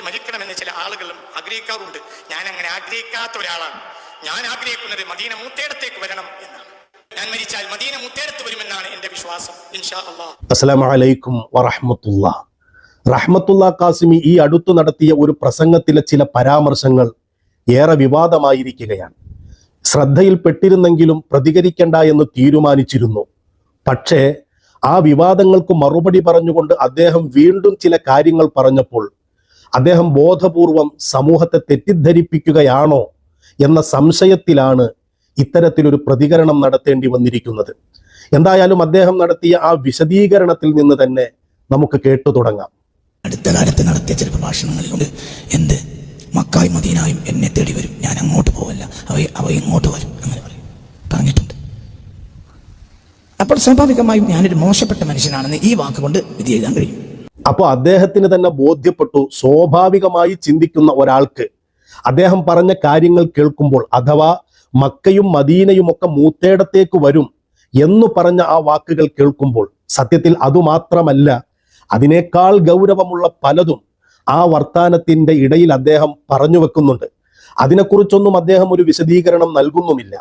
മക്കയിൽ മരിക്കണമെന്ന് ചില ആളുകളും ആഗ്രഹിക്കാറുണ്ട്. ഞാൻ അങ്ങനെ ആഗ്രഹിക്കാത്ത ഒരാളാണ്. ഞാൻ ആഗ്രഹിക്കുന്നത് മദീന മൂത്തേടത്തേക്ക് വരണം എന്നാണ്. ഞാൻ മരിച്ചാൽ മദീന മൂത്തേടത്ത് വരുമെന്നാണ് എന്റെ വിശ്വാസം. ഇൻഷാ അള്ളാഹ്. അസ്സലാമു അലൈക്കും വറഹ്മത്തുള്ള. റഹ്മത്തുള്ള കാസിമി ഈ അടുത്തു നടത്തിയ ഒരു പ്രസംഗത്തിലെ ചില പരാമർശങ്ങൾ ഏറെ വിവാദമായിരിക്കുകയാണ്. ശ്രദ്ധയിൽപ്പെട്ടിരുന്നെങ്കിലും പ്രതികരിക്കണ്ട എന്ന് തീരുമാനിച്ചിരുന്നു. പക്ഷേ ആ വിവാദങ്ങൾക്ക് മറുപടി പറഞ്ഞുകൊണ്ട് അദ്ദേഹം വീണ്ടും ചില കാര്യങ്ങൾ പറഞ്ഞപ്പോൾ അദ്ദേഹം ബോധപൂർവം സമൂഹത്തെ തെറ്റിദ്ധരിപ്പിക്കുകയാണോ എന്ന സംശയത്തിലാണ് ഇത്തരത്തിലൊരു പ്രതികരണം നടത്തേണ്ടി വന്നിരിക്കുന്നത്. എന്തായാലും അദ്ദേഹം നടത്തിയ ആ വിശദീകരണത്തിൽ നിന്ന് തന്നെ നമുക്ക് കേട്ടു തുടങ്ങാം. അടുത്ത കാലത്ത് നടത്തിയ ചില പ്രഭാഷണങ്ങളിലുണ്ട്. എന്ത്? മക്കായും മദീനായും എന്നെ തേടി വരും. ഞാൻ അങ്ങോട്ട് പോവല്ല. അവ അവ ഇങ്ങോട്ട് വരും. അങ്ങനെ പറയും. പറഞ്ഞിട്ടുണ്ട്. അപ്പോൾ സ്വാഭാവികമായും ഞാനൊരു മോശപ്പെട്ട മനുഷ്യനാണെന്ന് ഈ വാക്കുകൊണ്ട് വിധി എഴുതാൻ കഴിയും. അപ്പോൾ അദ്ദേഹത്തിന് തന്നെ ബോധ്യപ്പെട്ടു സ്വാഭാവികമായി ചിന്തിക്കുന്ന ഒരാൾക്ക്. അദ്ദേഹം പറഞ്ഞ കാര്യങ്ങൾ കേൾക്കുമ്പോൾ അഥവാ മക്കയും മദീനയും ഒക്കെ മൂത്തേടത്തേക്ക് വരും എന്ന് പറഞ്ഞ ആ വാക്കുകൾ കേൾക്കുമ്പോൾ സത്യത്തിൽ അതുമാത്രമല്ല അതിനേക്കാൾ ഗൗരവമുള്ള പലതും ആ വർത്താനത്തിന്റെ ഇടയിൽ അദ്ദേഹം പറഞ്ഞു വെക്കുന്നുണ്ട്. അതിനെക്കുറിച്ചൊന്നും അദ്ദേഹം ഒരു വിശദീകരണം നൽകുന്നുമില്ല.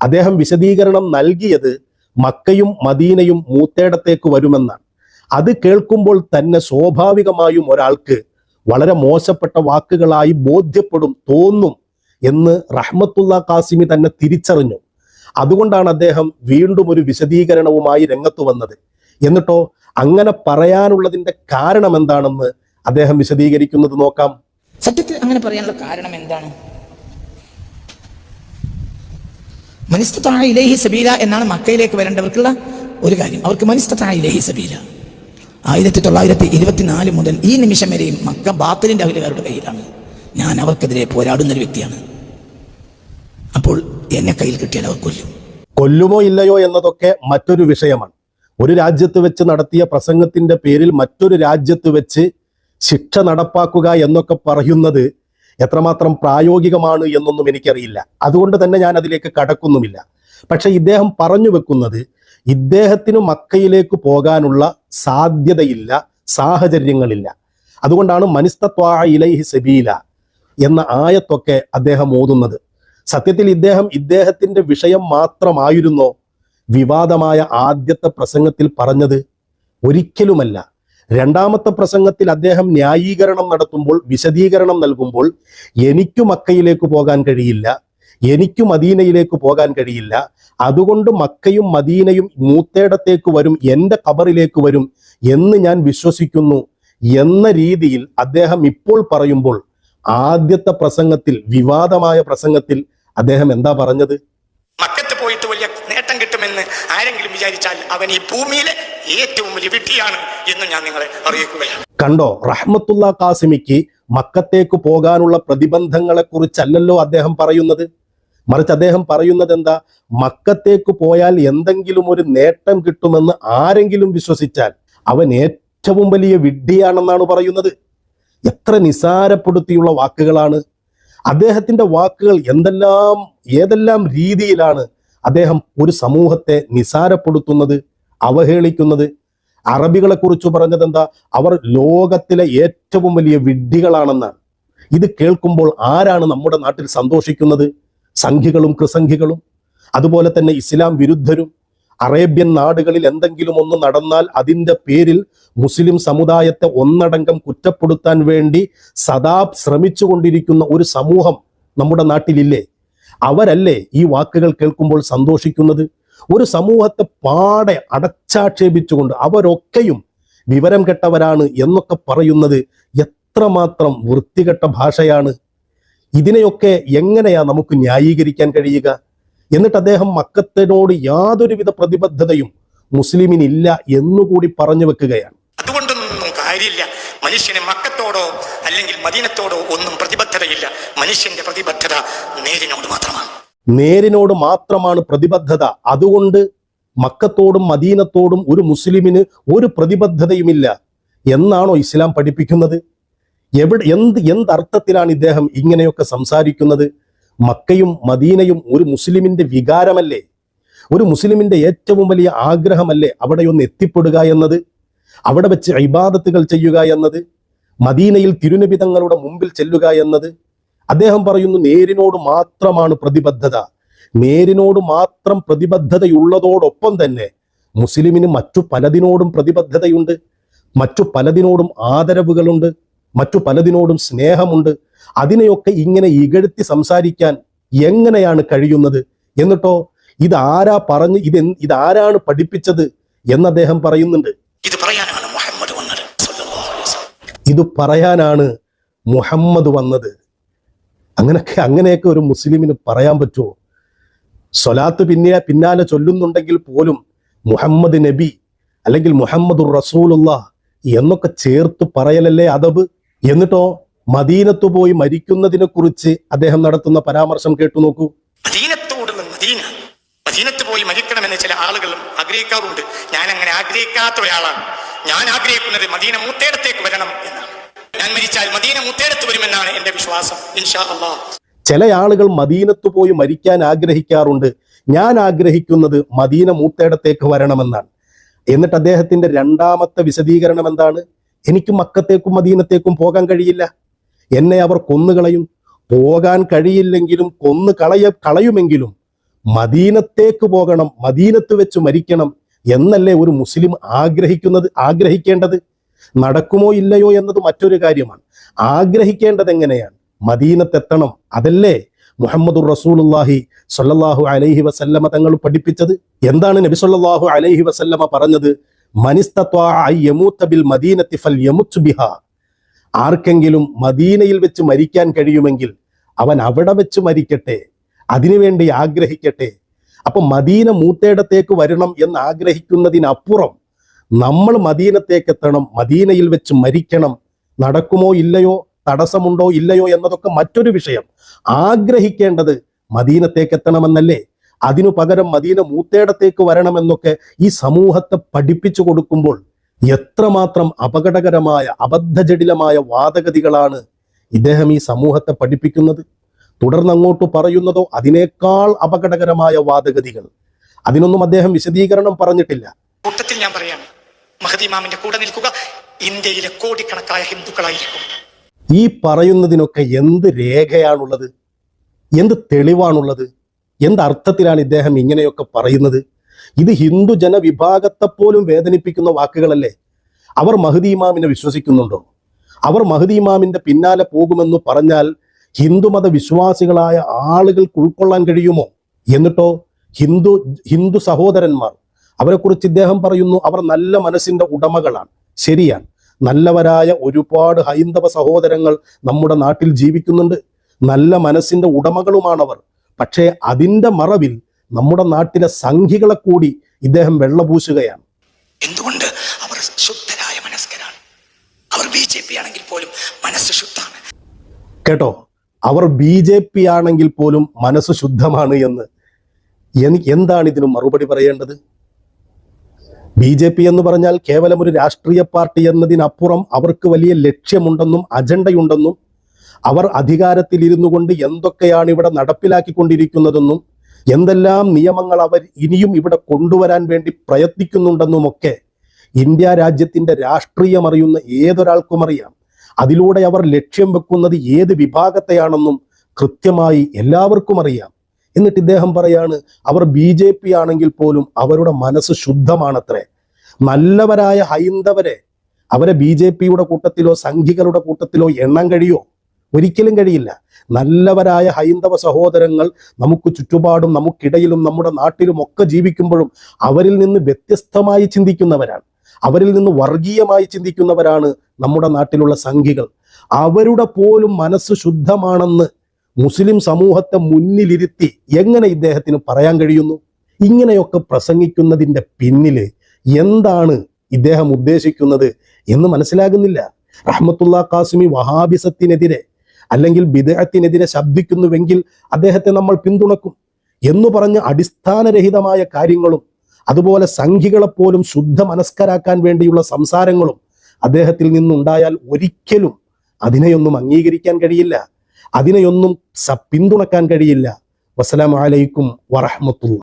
അദ്ദേഹം വിശദീകരണം നൽകിയത് മക്കയും മദീനയും മൂത്തേടത്തേക്ക് വരുമെന്നാണ്. അത് കേൾക്കുമ്പോൾ തന്നെ സ്വാഭാവികമായും ഒരാൾക്ക് വളരെ മോശപ്പെട്ട വാക്കുകളായി ബോധ്യപ്പെടും തോന്നും എന്ന് റഹ്മത്തുള്ള കാസിമി തന്നെ തിരിച്ചറിഞ്ഞു. അതുകൊണ്ടാണ് അദ്ദേഹം വീണ്ടും ഒരു വിശദീകരണവുമായി രംഗത്ത് വന്നത്. എന്നിട്ടോ അങ്ങനെ പറയാനുള്ളതിന്റെ കാരണം എന്താണെന്ന് അദ്ദേഹം വിശദീകരിക്കുന്നത് നോക്കാം. സത്യത്തിൽ അങ്ങനെ പറയാനുള്ള കാരണം എന്താണ്? മനിസ്തത്തായ ഇലേഹി സബീല എന്നാണ് മക്കയിലേക്ക് വരേണ്ടവർക്കുള്ള ഒരു കാര്യം. അവർക്ക് മനിസ്തത്തായ ഇലേഹി സബീല. ആയിരത്തി തൊള്ളായിരത്തി ഇരുപത്തിനാല് മുതൽ ഈ നിമിഷം വരെയും മക്ക ബാത്തലിന്റെ അഖിലുകാരുടെ കയ്യിലാണ്. ഞാൻ അവർക്കെതിരെ പോരാടുന്ന ഒരു വ്യക്തിയാണ്. അപ്പോൾ എന്നെ കയ്യിൽ കിട്ടിയാൽ അവർ കൊല്ലും. കൊല്ലുമോ ഇല്ലയോ എന്നതൊക്കെ മറ്റൊരു വിഷയമാണ്. ഒരു രാജ്യത്ത് വെച്ച് നടത്തിയ പ്രസംഗത്തിന്റെ പേരിൽ മറ്റൊരു രാജ്യത്ത് വെച്ച് ശിക്ഷ നടപ്പാക്കുക എന്നൊക്കെ പറയുന്നത് എത്രമാത്രം പ്രായോഗികമാണ് എന്നൊന്നും എനിക്കറിയില്ല. അതുകൊണ്ട് തന്നെ ഞാൻ അതിലേക്ക് കടക്കുന്നുമില്ല. പക്ഷെ ഇദ്ദേഹം പറഞ്ഞു വെക്കുന്നത് ഇദ്ദേഹത്തിന് മക്കയിലേക്ക് പോകാനുള്ള സാധ്യതയില്ല സാഹചര്യങ്ങളില്ല. അതുകൊണ്ടാണ് മനിസ്തത്വാ ഇലൈഹി സബീല എന്ന ആയത്തൊക്കെ അദ്ദേഹം ഓതുന്നത്. സത്യത്തിൽ ഇദ്ദേഹം ഇദ്ദേഹത്തിന്റെ വിഷയം മാത്രമായിരുന്നോ? വിവാദമായ ആദ്യത്തെ പ്രസംഗത്തിൽ പറഞ്ഞത് ഒരിക്കലുമല്ല. രണ്ടാമത്തെ പ്രസംഗത്തിൽ അദ്ദേഹം ന്യായീകരണം നടത്തുമ്പോൾ വിശദീകരണം നൽകുമ്പോൾ എനിക്കു മക്കയിലേക്ക് പോകാൻ കഴിയില്ല. എനിക്കു മദീനയിലേക്ക് പോകാൻ കഴിയില്ല. അതുകൊണ്ട് മക്കയും മദീനയും മൂത്തേടത്തേക്ക് വരും എന്റെ ഖബറിലേക്ക് വരും എന്ന് ഞാൻ വിശ്വസിക്കുന്നു എന്ന രീതിയിൽ അദ്ദേഹം ഇപ്പോൾ പറയുമ്പോൾ ആദ്യത്തെ പ്രസംഗത്തിൽ വിവാദമായ പ്രസംഗത്തിൽ അദ്ദേഹം എന്താ പറഞ്ഞത്? മക്കത്ത് പോയിട്ട് വലിയ നേട്ടം കിട്ടുമെന്ന് ആരെങ്കിലും വിചാരിച്ചാൽ അവൻ ഈ ഭൂമിയിലെ ഏറ്റവും വലിയ വിഡ്ഢിയാണ് എന്ന് ഞാൻ നിങ്ങളെ അറിയിക്കുകയാണ്. കണ്ടോ റഹ്മത്തുള്ള കാസിമിക്ക് മക്കത്തേക്ക് പോകാനുള്ള പ്രതിബന്ധങ്ങളെ കുറിച്ചല്ലല്ലോ അദ്ദേഹം പറയുന്നത്? മറിച്ച് അദ്ദേഹം പറയുന്നത് എന്താ മക്കത്തേക്ക് പോയാൽ എന്തെങ്കിലും ഒരു നേട്ടം കിട്ടുമെന്ന് ആരെങ്കിലും വിശ്വസിച്ചാൽ അവൻ ഏറ്റവും വലിയ വിഡ്ഢിയാണെന്നാണ് പറയുന്നത്. എത്ര നിസാരപ്പെടുത്തിയുള്ള വാക്കുകളാണ്. അദ്ദേഹത്തിന്റെ വാക്കുകൾ എന്തെല്ലാം ഏതെല്ലാം രീതിയിലാണ് അദ്ദേഹം ഒരു സമൂഹത്തെ നിസാരപ്പെടുത്തുന്നത് അവഹേളിക്കുന്നത്? അറബികളെ കുറിച്ച് പറഞ്ഞത് എന്താ അവർ ലോകത്തിലെ ഏറ്റവും വലിയ വിഡ്ഢികളാണെന്നാണ്. ഇത് കേൾക്കുമ്പോൾ ആരാണ് നമ്മുടെ നാട്ടിൽ സന്തോഷിക്കുന്നത്? സംഘികളും കൃസംഘികളും അതുപോലെ തന്നെ ഇസ്ലാം വിരുദ്ധരും അറേബ്യൻ നാടുകളിൽ എന്തെങ്കിലും ഒന്ന് നടന്നാൽ അതിന്റെ പേരിൽ മുസ്ലിം സമുദായത്തെ ഒന്നടങ്കം കുറ്റപ്പെടുത്താൻ വേണ്ടി സദാ ശ്രമിച്ചുകൊണ്ടിരിക്കുന്ന ഒരു സമൂഹം നമ്മുടെ നാട്ടിലില്ലേ? അവരല്ലേ ഈ വാക്കുകൾ കേൾക്കുമ്പോൾ സന്തോഷിക്കുന്നത്? ഒരു സമൂഹത്തെ പാടെ അടച്ചാക്ഷേപിച്ചുകൊണ്ട് അവരൊക്കെയും വിവരം കെട്ടവരാണ് എന്നൊക്കെ പറയുന്നത് എത്രമാത്രം വൃത്തികെട്ട ഭാഷയാണ് ഇതിനെയൊക്കെ എങ്ങനെയാ നമുക്ക് ന്യായീകരിക്കാൻ കഴിയുക? എന്നിട്ട് അദ്ദേഹം മക്കത്തിനോട് യാതൊരുവിധ പ്രതിബദ്ധതയും മുസ്ലിമിനില്ല എന്നുകൂടി പറഞ്ഞു വെക്കുകയാണ്. അതുകൊണ്ടൊന്നും കാര്യമില്ല. മനുഷ്യന് മക്കത്തോടോ അല്ലെങ്കിൽ മദീനത്തോടോ ഒന്നും പ്രതിബദ്ധതയില്ല. മനുഷ്യന്റെ പ്രതിബദ്ധത നേരിനോട് മാത്രമാണ്. നേരിനോട് മാത്രമാണ് പ്രതിബദ്ധത. അതുകൊണ്ട് മക്കത്തോടും മദീനത്തോടും ഒരു മുസ്ലിമിന് ഒരു പ്രതിബദ്ധതയുമില്ല. എന്നാണോ ഇസ്ലാം പഠിപ്പിക്കുന്നത്? എവിടെ എന്ത് എന്തർത്ഥത്തിലാണ് ഇദ്ദേഹം ഇങ്ങനെയൊക്കെ സംസാരിക്കുന്നത്? മക്കയും മദീനയും ഒരു മുസ്ലിമിന്റെ വികാരമല്ലേ? ഒരു മുസ്ലിമിന്റെ ഏറ്റവും വലിയ ആഗ്രഹമല്ലേ അവിടെ ഒന്ന് എത്തിപ്പെടുക എന്നത്? അവിടെ വെച്ച് ഇബാദത്തുകൾ ചെയ്യുക എന്നത്? മദീനയിൽ തിരുനബിതങ്ങളുടെ മുമ്പിൽ ചെല്ലുക എന്നത്? അദ്ദേഹം പറയുന്നു നേരിനോട് മാത്രമാണ് പ്രതിബദ്ധത. നേരിനോട് മാത്രം പ്രതിബദ്ധതയുള്ളതോടൊപ്പം തന്നെ മുസ്ലിമിന് മറ്റു പലതിനോടും പ്രതിബദ്ധതയുണ്ട്. മറ്റു പലതിനോടും ആദരവുകളുണ്ട്. മറ്റു പലതിനോടും സ്നേഹമുണ്ട്. അതിനെയൊക്കെ ഇങ്ങനെ ഇകഴ്ത്തി സംസാരിക്കാൻ എങ്ങനെയാണ് കഴിയുന്നത്? എന്നിട്ടോ ഇതാരാ പറഞ്ഞ് ഇത് ഇതാരാണ് പഠിപ്പിച്ചത് എന്ന് അദ്ദേഹം പറയുന്നുണ്ട്. ഇത് പറയാനാണ് മുഹമ്മദ് വന്നത്. ഇത് പറയാനാണ് മുഹമ്മദ് വന്നത്. അങ്ങനെയൊക്കെ അങ്ങനെയൊക്കെ ഒരു മുസ്ലിമിന് പറയാൻ പറ്റുമോ? സ്വലാത്ത് പിന്നെ പിന്നാലെ ചൊല്ലുന്നുണ്ടെങ്കിൽ പോലും മുഹമ്മദ് നബി അല്ലെങ്കിൽ മുഹമ്മദ് റസൂലുള്ള എന്നൊക്കെ ചേർത്ത് പറയലല്ലേ അതബ് എന്നിട്ടോ മദീനത്ത് പോയി മരിക്കുന്നതിനെ കുറിച്ച് അദ്ദേഹം നടത്തുന്ന പരാമർശം കേട്ടു നോക്കൂ. മദീനത്തോടുള്ള മദീന മദീനത്ത് പോയി മരിക്കണമെന്ന് ചില ആളുകളും ആഗ്രഹിക്കാറുണ്ട്. ഞാൻ അങ്ങനെ ആഗ്രഹിക്കാത്ത ഒരാളാണ്. ഞാൻ ആഗ്രഹിക്കുന്നത് മദീന മൂത്തേടത്തേക്ക് വരണം എന്നാണ്. ഞാൻ മരിച്ചാൽ മദീന മൂത്തേടത്ത് വരുമെന്നാണ് എന്റെ വിശ്വാസം ഇൻഷാ അള്ളാ ചില ആളുകൾ മദീനത്ത് പോയി മരിക്കാൻ ആഗ്രഹിക്കാറുണ്ട്. ഞാൻ ആഗ്രഹിക്കുന്നത് മദീന മൂത്തേടത്തേക്ക് വരണമെന്നാണ്. എന്നിട്ട് അദ്ദേഹത്തിന്റെ രണ്ടാമത്തെ വിശദീകരണം എന്താണ്? എനിക്ക് മക്കത്തേക്കും മദീനത്തേക്കും പോകാൻ കഴിയില്ല. എന്നെ അവർ കൊന്നുകളയും. പോകാൻ കഴിയില്ലെങ്കിലും കൊന്നു കളയ കളയുമെങ്കിലും മദീനത്തേക്ക് പോകണം മദീനത്ത് വെച്ച് മരിക്കണം എന്നല്ലേ ഒരു മുസ്ലിം ആഗ്രഹിക്കുന്നത് ആഗ്രഹിക്കേണ്ടത്? നടക്കുമോ ഇല്ലയോ എന്നത് മറ്റൊരു കാര്യമാണ്. ആഗ്രഹിക്കേണ്ടത് എങ്ങനെയാണ്? മദീനത്തെത്തണം. അതല്ലേ മുഹമ്മദുർ റസൂലുള്ളാഹി സ്വല്ലല്ലാഹു അലൈഹി വസല്ലമ തങ്ങൾ പഠിപ്പിച്ചത്? എന്താണ് നബി സല്ലല്ലാഹു അലൈഹി വസല്ലമ പറഞ്ഞത്? മദീനത്തി ബിഹാ. ആർക്കെങ്കിലും മദീനയിൽ വെച്ച് മരിക്കാൻ കഴിയുമെങ്കിൽ അവൻ അവിടെ വെച്ച് മരിക്കട്ടെ അതിനുവേണ്ടി ആഗ്രഹിക്കട്ടെ. അപ്പൊ മദീന മൂത്തേടത്തേക്ക് വരണം എന്ന് ആഗ്രഹിക്കുന്നതിനപ്പുറം നമ്മൾ മദീനത്തേക്ക് എത്തണം മദീനയിൽ വെച്ച് മരിക്കണം. നടക്കുമോ ഇല്ലയോ തടസ്സമുണ്ടോ ഇല്ലയോ എന്നതൊക്കെ മറ്റൊരു വിഷയം. ആഗ്രഹിക്കേണ്ടത് മദീനത്തേക്ക് എത്തണമെന്നല്ലേ? അതിനു പകരം മദീന മൂത്തേടത്തേക്ക് വരണമെന്നൊക്കെ ഈ സമൂഹത്തെ പഠിപ്പിച്ചു കൊടുക്കുമ്പോൾ എത്രമാത്രം അപകടകരമായ അബദ്ധജടിലമായ വാദഗതികളാണ് ഇദ്ദേഹം ഈ സമൂഹത്തെ പഠിപ്പിക്കുന്നത്. തുടർന്ന് അങ്ങോട്ട് പറയുന്നതോ അതിനേക്കാൾ അപകടകരമായ വാദഗതികൾ. അതിനൊന്നും അദ്ദേഹം വിശദീകരണം പറഞ്ഞിട്ടില്ല. കൂട്ടത്തിൽ ഞാൻ പറയാണ് മഹദിമാമിന്റെ കൂടെ നിൽക്കുക ഇന്ത്യയിലെ കോടിക്കണക്കായ ഹിന്ദുക്കളായിരിക്കും. ഈ പറയുന്നതിനൊക്കെ എന്ത് രേഖയാണുള്ളത്? എന്ത് തെളിവാണുള്ളത്? എന്ത് അർത്ഥത്തിലാണ് ഇദ്ദേഹം ഇങ്ങനെയൊക്കെ പറയുന്നത്? ഇത് ഹിന്ദു ജനവിഭാഗത്തെ പോലും വേദനിപ്പിക്കുന്ന വാക്കുകളല്ലേ? അവർ മഹദി ഇമാമിനെ വിശ്വസിക്കുന്നുണ്ടോ? അവർ മഹദി ഇമാമിന്റെ പിന്നാലെ പോകുമെന്ന് പറഞ്ഞാൽ ഹിന്ദുമത വിശ്വാസികളായ ആളുകൾക്ക് ഉൾക്കൊള്ളാൻ കഴിയുമോ? എന്നിട്ടോ ഹിന്ദു ഹിന്ദു സഹോദരന്മാർ അവരെക്കുറിച്ച് ഇദ്ദേഹം പറയുന്നു അവർ നല്ല മനസ്സിന്റെ ഉടമകളാണ്. ശരിയാണ്. നല്ലവരായ ഒരുപാട് ഹൈന്ദവ സഹോദരങ്ങൾ നമ്മുടെ നാട്ടിൽ ജീവിക്കുന്നുണ്ട്. നല്ല മനസ്സിന്റെ ഉടമകളുമാണവർ. പക്ഷേ അതിന്റെ മറവിൽ നമ്മുടെ നാട്ടിലെ സംഘികളെ കൂടി ഇദ്ദേഹം വെള്ളപൂശുകയാണ്. എന്തുകൊണ്ട് അവർ ശുദ്ധരായ മനസ്കരാണ്? അവർ ബി ജെ പി ആണെങ്കിൽ പോലും മനസ്സ് ശുദ്ധമാണ്. കേട്ടോ അവർ ബി ജെ പി ആണെങ്കിൽ പോലും മനസ്സ് ശുദ്ധമാണ് എന്ന്. എനിക്ക് എന്താണ് ഇതിന് മറുപടി പറയേണ്ടത്? ബി ജെ പി എന്ന് പറഞ്ഞാൽ കേവലം ഒരു രാഷ്ട്രീയ പാർട്ടി എന്നതിനപ്പുറം അവർക്ക് വലിയ ലക്ഷ്യമുണ്ടെന്നും അജണ്ടയുണ്ടെന്നും അവർ അധികാരത്തിൽ ഇരുന്നു കൊണ്ട് എന്തൊക്കെയാണ് ഇവിടെ നടപ്പിലാക്കിക്കൊണ്ടിരിക്കുന്നതെന്നും എന്തെല്ലാം നിയമങ്ങൾ അവർ ഇനിയും ഇവിടെ കൊണ്ടുവരാൻ വേണ്ടി പ്രയത്നിക്കുന്നുണ്ടെന്നുമൊക്കെ ഇന്ത്യ രാജ്യത്തിന്റെ രാഷ്ട്രീയം അറിയുന്ന ഏതൊരാൾക്കും അറിയാം. അതിലൂടെ അവർ ലക്ഷ്യം വെക്കുന്നത് ഏത് വിഭാഗത്തെയാണെന്നും കൃത്യമായി എല്ലാവർക്കും അറിയാം. എന്നിട്ട് ഇദ്ദേഹം പറയാണ് അവർ ബി ജെ പി ആണെങ്കിൽ പോലും അവരുടെ മനസ്സ് ശുദ്ധമാണത്രേ. നല്ലവരായ ഹൈന്ദവരെ അവരെ ബി ജെ പിയുടെ കൂട്ടത്തിലോ സംഘികളുടെ കൂട്ടത്തിലോ എണ്ണം കഴിയോ ഒരിക്കലും കഴിയില്ല. നല്ലവരായ ഹൈന്ദവ സഹോദരങ്ങൾ നമുക്ക് ചുറ്റുപാടും നമുക്കിടയിലും നമ്മുടെ നാട്ടിലും ഒക്കെ ജീവിക്കുമ്പോഴും അവരിൽ നിന്ന് വ്യത്യസ്തമായി ചിന്തിക്കുന്നവരാണ്. അവരിൽ നിന്ന് വർഗീയമായി ചിന്തിക്കുന്നവരാണ് നമ്മുടെ നാട്ടിലുള്ള സംഘികൾ. അവരുടെ പോലും മനസ്സ് ശുദ്ധമാണെന്ന് മുസ്ലിം സമൂഹത്തെ മുന്നിലിരുത്തി എങ്ങനെ ഇദ്ദേഹത്തിന് പറയാൻ കഴിയുന്നു? ഇങ്ങനെയൊക്കെ പ്രസംഗിക്കുന്നതിന്റെ പിന്നിൽ എന്താണ് ഇദ്ദേഹം ഉദ്ദേശിക്കുന്നത് എന്ന് മനസ്സിലാകുന്നില്ല. റഹ്മത്തുള്ള കാസിമി വഹാബിസത്തിനെതിരെ അല്ലെങ്കിൽ വിദേഹത്തിനെതിരെ ശബ്ദിക്കുന്നുവെങ്കിൽ അദ്ദേഹത്തെ നമ്മൾ പിന്തുണക്കും എന്ന് പറഞ്ഞ് അടിസ്ഥാനരഹിതമായ കാര്യങ്ങളും അതുപോലെ സംഘികളെപ്പോലും ശുദ്ധ മനസ്കരാക്കാൻ വേണ്ടിയുള്ള സംസാരങ്ങളും അദ്ദേഹത്തിൽ നിന്നുണ്ടായാൽ ഒരിക്കലും അതിനെയൊന്നും അംഗീകരിക്കാൻ കഴിയില്ല. അതിനെയൊന്നും പിന്തുണക്കാൻ കഴിയില്ല. വസ്സലാമലൈക്കും വറഹമത്തുള്ള